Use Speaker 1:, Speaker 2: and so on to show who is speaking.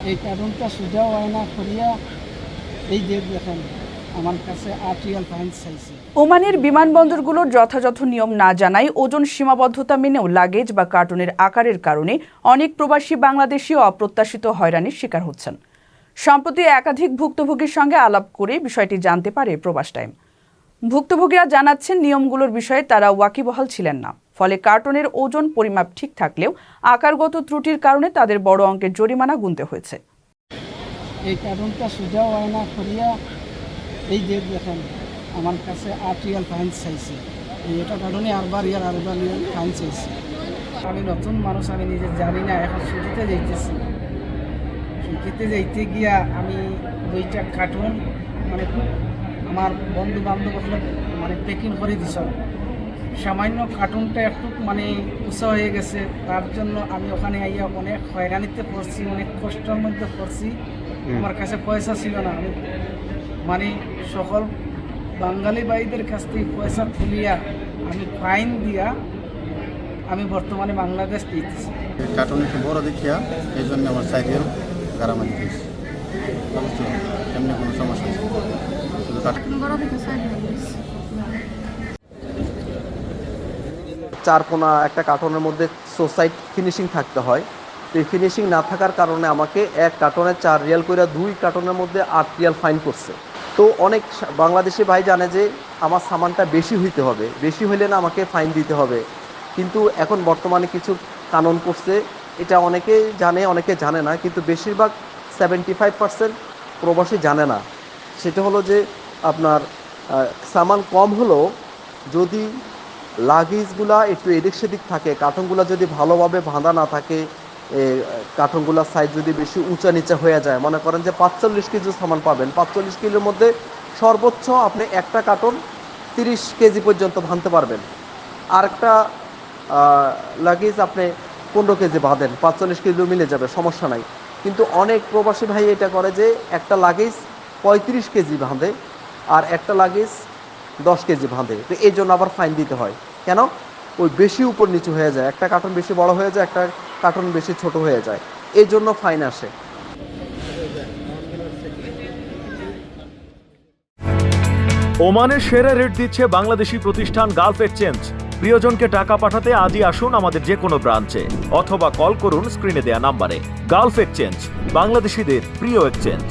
Speaker 1: এই কারণটা সোজা হয় না করিয়া এই যে দেখেন
Speaker 2: ওমানের বিমানবন্দরগুলোর যথাযথ নিয়ম না জানায় ওজন সীমাবদ্ধতা মেনেও লাগেজ বা কার্টুনের আকারের কারণে অনেক প্রবাসী বাংলাদেশি অপ্রত্যাশিত হয়রানির শিকার হচ্ছেন। সম্প্রতি একাধিক ভুক্তভোগীর সঙ্গে আলাপ করে বিষয়টি জানতে পারে প্রবাস টাইম। ভুক্তভোগীরা জানাচ্ছেন, নিয়মগুলোর বিষয়ে তারা ওয়াকিবহাল ছিলেন না। ফলে কার্টনের ওজন পরিমাপ ঠিক থাকলেও আকারগত ত্রুটির কারণে তাদের বড় অঙ্কের জরিমানা গুনতে হয়েছে।
Speaker 1: এই কারণটা সোজা হয় না করিয়া এই যে দেখেন, আমার কাছে আট রিয়াল ফাইন চাইছে এটা কারণে আরবার রিয়াল আরবার রিয়াল ফাইন চাইছে আমি নতুন মানুষ, আমি নিজে জানি না, এখন ছুটিতে যাইতেছি। ছুটিতে যাইতে গিয়া আমি দুইটা কার্টুন মানে আমার বন্ধু বান্ধব মানে প্যাকিং করে দিছ। সামান্য কার্টুনটা একটু মানে উঁচা হয়ে গেছে তার জন্য আমি ওখানে আইয়া অনেক হয়রানিতে পড়ছি অনেক কষ্টের মধ্যে পড়ছি। আমার কাছে পয়সা ছিল না। আমি মানে সকল বাঙালি ভাইদের কাছ থেকে পয়সা তুলিয়া আমি ফাইন দিয়া আমি বর্তমানে বাংলাদেশ দিতেছি।
Speaker 3: কার্টুন একটু বড় দেখিয়া এই জন্য আমার সাইকেল গারামারি দিয়েছি এমনি কোনো সমস্যা নেই। শুধু কার্টুন।
Speaker 4: বড় দেখে সাইড
Speaker 5: চার কোনা একটা কার্টনের মধ্যে সোসাইট ফিনিশিং থাকতে হয়। তো এই ফিনিশিং না থাকার কারণে আমাকে এক কার্টনে চার রিয়াল করে দুই কার্টনের মধ্যে আট রিয়াল ফাইন করছে। তো অনেক বাংলাদেশি ভাই জানে যে আমার সামানটা বেশি হইতে হবে, বেশি হইলে না আমাকে ফাইন দিতে হবে। কিন্তু এখন বর্তমানে কিছু কানুন করছে, এটা অনেকে জানে অনেকে জানে না, কিন্তু বেশিরভাগ সেভেন্টি ফাইভ পার্সেন্ট প্রবাসী জানে না। সেটা হলো যে আপনার সামান কম হলেও যদি লাগেজগুলা একটু এদিক সেদিক থাকে। কার্টনগুলো যদি ভালোভাবে বাঁধা না থাকে কার্টনগুলোর সাইজ যদি বেশি উঁচা নিচা হয়ে যায়, মনে করেন যে পাঁচচল্লিশ কেজি সামান পাবেন। পাঁচচল্লিশ কিলোর মধ্যে সর্বোচ্চ আপনি একটা কার্টন তিরিশ কেজি পর্যন্ত ভাঙতে পারবেন। আর একটা লাগেজ আপনি পনেরো কেজি বাঁধেন পাঁচচল্লিশ কিলো মিলে যাবে, সমস্যা নাই। কিন্তু অনেক প্রবাসী ভাই এটা করে যে একটা লাগেজ পঁয়ত্রিশ কেজি বাঁধে আর একটা লাগেজ দশ কেজি বাঁধে তো এই জন্য আবার ফাইন দিতে হয়। কেন? ওই বেশি উপর নিচু হয়ে যায়। একটা কার্টন বেশি বড় হয়ে যায়, একটা কার্টন বেশি ছোট হয়ে যায়। এই জন্য ফাইন আসে।
Speaker 6: ওমানের সেরা রেট দিচ্ছে বাংলাদেশি প্রতিষ্ঠান গালফ এক্সচেঞ্জ। প্রিয়জনকে টাকা পাঠাতে আজই আসুন আমাদের যে কোনো ব্রাঞ্চে, অথবা কল করুন স্ক্রিনে দেয়া নাম্বারে। গালফ এক্সচেঞ্জ, বাংলাদেশিদের প্রিয় এক্সচেঞ্জ।